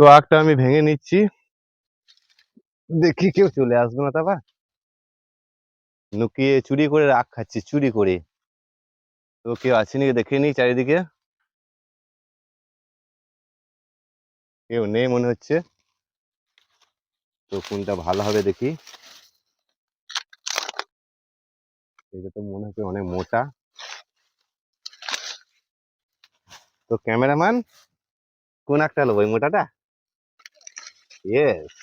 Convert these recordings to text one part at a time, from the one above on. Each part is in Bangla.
তো আগটা আমি ভেঙে নিচ্ছি। দেখি কেউ চলে আসবে না তারপর নুকিয়ে চুরি করে রাগ খাচ্ছি, চুরি করে। তো কেউ আছে নাকি দেখে নি চারিদিকে। কেউ নেই মনে হচ্ছে। তো কোনটা ভালো হবে দেখি। এটা তো মনে হচ্ছে অনেক মোটা। তো ক্যামেরাম্যান, কোন একটা নেব ওই মোটাটা? ইয়েস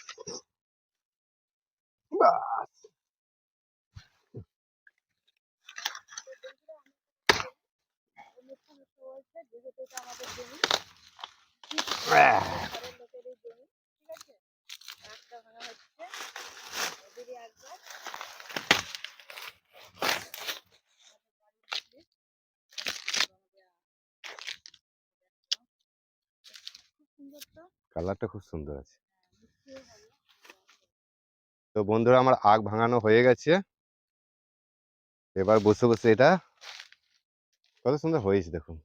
কালারটা খুব সুন্দর আছে। তো বন্ধুরা আমার আগ ভাঙানো হয়ে গেছে। এবার বসে বসে এটা কত সুন্দর হয়েছে দেখুন।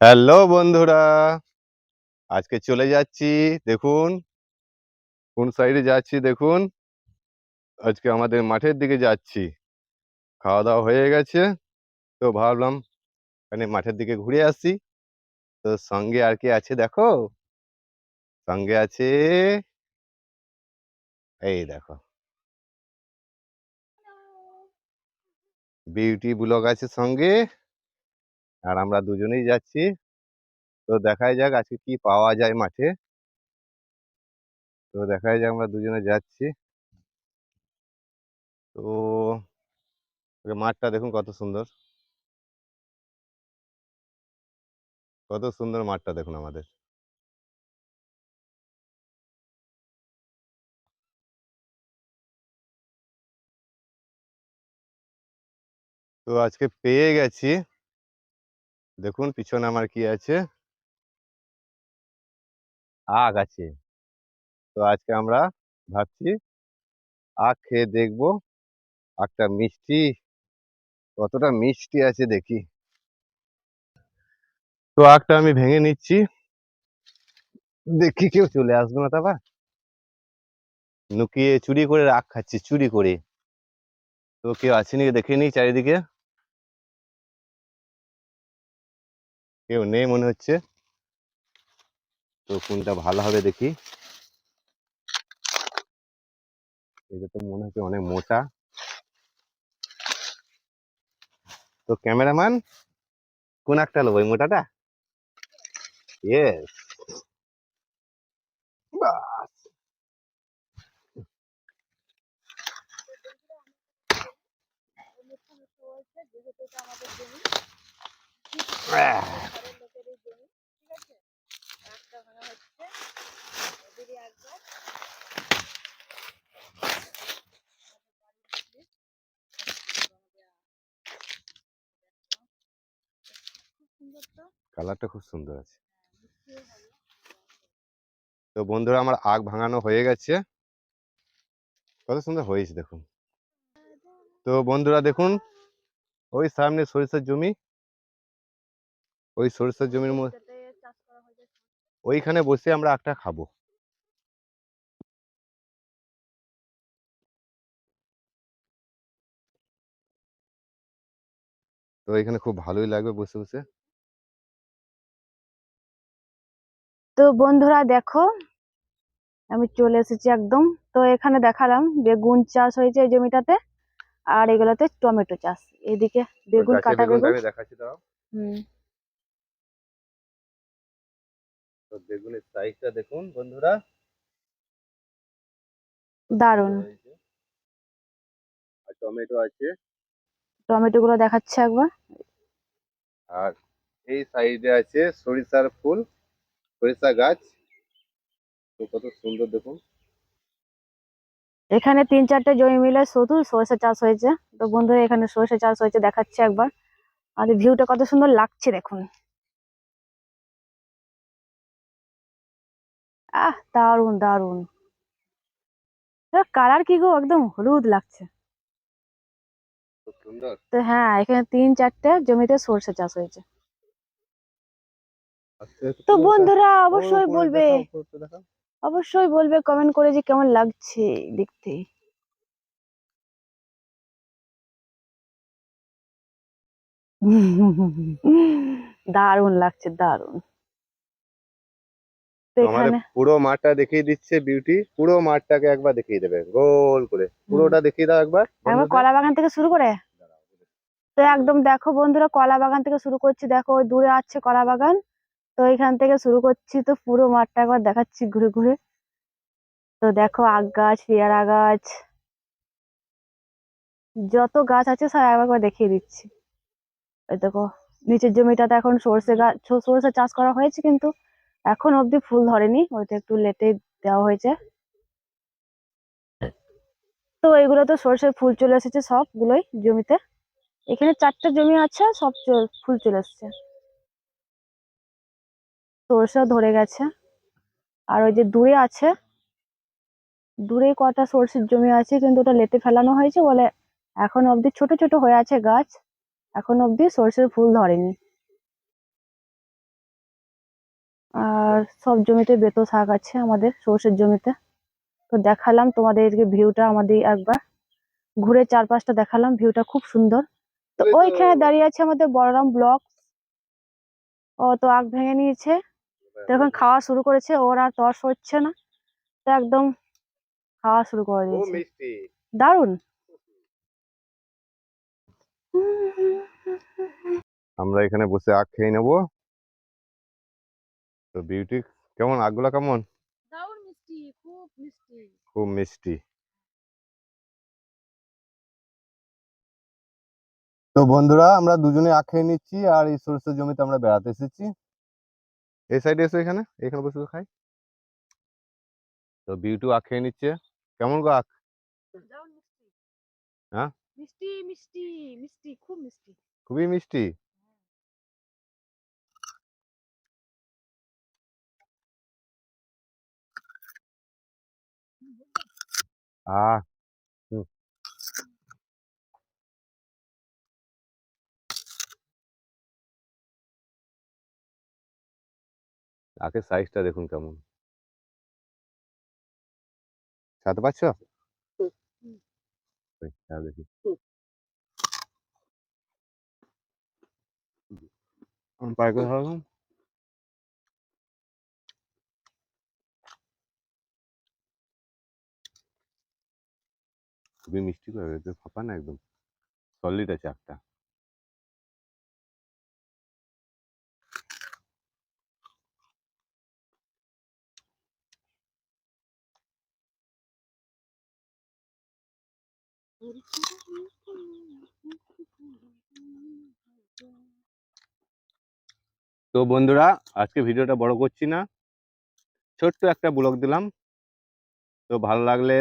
হ্যালো বন্ধুরা, আজকে চলে যাচ্ছি দেখুন। কোন সাইডে যাচ্ছি দেখুন। আজকে আমাদের মাঠের দিকে যাচ্ছি। খাওয়া দাওয়া হয়ে গেছে, তো ভাবলাম মানে মাঠের দিকে ঘুরে আসি। তো সঙ্গে আর কি আছে দেখো? সঙ্গে আছে এই দেখো। বিউটি ব্লগ আছে সঙ্গে। আর আমরা দুজনেই যাচ্ছি। তো দেখাই যাক আজকে কি পাওয়া যায় মাঠে। তো দেখাই যাক আমরা দুজনে যাচ্ছি। তো মাঠটা দেখুন কত সুন্দর। কত সুন্দর মাঠটা দেখুন আমাদের। তো আজকে পেয়ে গেছি। দেখুন, পিছনে আমার কি আছে? আগ আছে। তো আজকে আমরা ভাবছি, আখ খেয়ে দেখব, আখটা মিষ্টি, কতটা মিষ্টি আছে দেখি। তো আখটা আমি ভেঙে নিচ্ছি। দেখি কেউ চলে আসবে না তারপর নুকিয়ে চুরি করে রাগ খাচ্ছি, চুরি করে। তো কেউ আছে নাকি দেখে নি চারিদিকে? কেউ নেই মনে হচ্ছে। তো কোনটা ভালো হবে দেখি। এটা তো মনে হচ্ছে অনেক মোটা। তো ক্যামেরাম্যান, কোন একটা নেব ওই মোটাটা? ইয়েস কালারটা খুব সুন্দর আছে। তো বন্ধুরা আমার আগ ভাঙানো হয়ে গেছে। কত সুন্দর হয়েছে দেখুন। তো বন্ধুরা দেখুন, ওই সামনে সরিষার জমি। ওই সরিষার জমির মধ্যে ওইখানে বসে আমরা একটা খাব। তো এখানে খুব ভালোই লাগবে বসে বসে। তো বন্ধুরা দেখো আমি চলে এসেছি একদম। তো এখানে দেখালাম বেগুন চাষ হয়েছে এই জমিটাতে আর এগুলোতে টমেটো চাষ। এদিকে বেগুন কাটা বেগুন। দেখাচ্ছি দাও হুম। তো বেগুনের সাইজটা দেখুন বন্ধুরা। দারুণ। আর টমেটো আছে। টমেটো গুলো দেখাচ্ছে একবার। আর এই সাইডে আছে সরিষার ফুল। সরিষা গাছ। তো কত সুন্দর দেখুন। এখানে তিন চারটে জমি মিলে শুধু সরষে চাষ হয়েছে। তো বন্ধুরা এখানে সরষে চাষ হয়েছে দেখাচ্ছে একবার। আর ভিউটা কত সুন্দর লাগছে দেখুন। আহ দারুণ দারুণ কালার কি গো একদম হলুদ লাগছে। তো হ্যাঁ এখানে তিন চারটে জমিতে সরষে চাষ হয়েছে। তো বন্ধুরা অবশ্যই বলবে। অবশ্যই বলবে কমেন্ট করে যে কেমন লাগছে দেখতে। দারুণ লাগছে দারুণ। আমাদের পুরো মাঠটা দেখিয়ে দিচ্ছে বিউটি পুরো মাঠটাকে একবার দেখিয়ে দেবে গোল করে। পুরোটা দেখিয়ে দাও একবার একবার কলা বাগান থেকে শুরু করে? তো একদম দেখো বন্ধুরা কলা বাগান থেকে শুরু করছি। দেখো ওই দূরে আছে কলা বাগান। তো এখান থেকে শুরু করছি তো পুরো মাঠটা একবার দেখাচ্ছি ঘুরে ঘুরে। তো দেখো আগ গাছ, পেয়ারা গাছ, যত গাছ আছে সব একবার দেখিয়ে দিচ্ছি। ওই দেখো, নিচের জমিটাতে এখন সর্ষে গাছ সর্ষে চাষ করা হয়েছে কিন্তু এখন অবধি ফুল ধরেনি ওইটা একটু লেটে দেওয়া হয়েছে। তো এগুলো তো সর্ষের ফুল চলে এসেছে সবগুলোই জমিতে। এখানে চারটে জমি আছে, সব ফুল চলে এসেছে। সর্ষে ধরে গেছে। আর ওই যে দূরে আছে দূরে কটা সর্ষের জমি আছে কিন্তু ওটা লেটে ফেলানো হয়েছে বলে এখন অবধি ছোট ছোট হয়ে আছে গাছ এখন অবধি সর্ষের ফুল ধরেনি। আর সব জমিতে বেতো শাক আছে আমাদের সর্ষের জমিতে। তো দেখালাম তোমাদেরকে ভিউটা আমাদের একবার। ঘুরে চারপাশটা দেখালাম ভিউটা খুব সুন্দর। তো তো- ওইখানে দাঁড়িয়ে আছে আমাদের বলরাম ব্লক ও তো আগ ভেঙে নিয়েছে। তো এখন খাওয়া শুরু করেছে ওর আর তর্স হচ্ছে না তো একদম খাওয়া শুরু করে দিয়েছে। মিষ্টি। দারুণ। আমরা এখানে বসে আখ খেয়ে নেব। তো বিউটি কেমন? আগগুলা কেমন? দারুণ মিষ্টি খুব মিষ্টি। খুব মিষ্টি। তো বন্ধুরা আমরা দুজনে আখ খেয়ে নিচ্ছি আর এই সরষের জমিতে আমরা বেড়াতে এসেছি। এই সাইডে এসো এখানে এখানে বসে খাই। তো বিউটু আখ খেয়ে নিচ্ছে। কেমন গো আখ? হ্যাঁ? মিষ্টি মিষ্টি মিষ্টি খুব মিষ্টি। খুবই মিষ্টি? আহ! আখের সাইজটা দেখুন কেমন। সাথে পাচ্ছ দেখি। পায়ে করে ধরো। খুবই মিষ্টি করে ফাঁপা না একদম। সলিড আছে একটা তো বন্ধুরা, আজকে ভিডিওটা বড় করছি না। ছোট্ট একটা ব্লগ দিলাম। তো ভালো লাগলে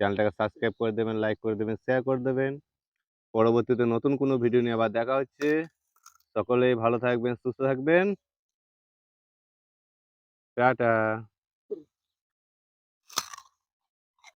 চ্যানেলটাকে সাবস্ক্রাইব করে দেবেন, লাইক করে দেবেন শেয়ার করে দেবেন। পরবর্তীতে নতুন কোনো ভিডিও নিয়ে আবার দেখা হচ্ছে। সকলেই ভালো থাকবেন, সুস্থ থাকবেন। টাটা।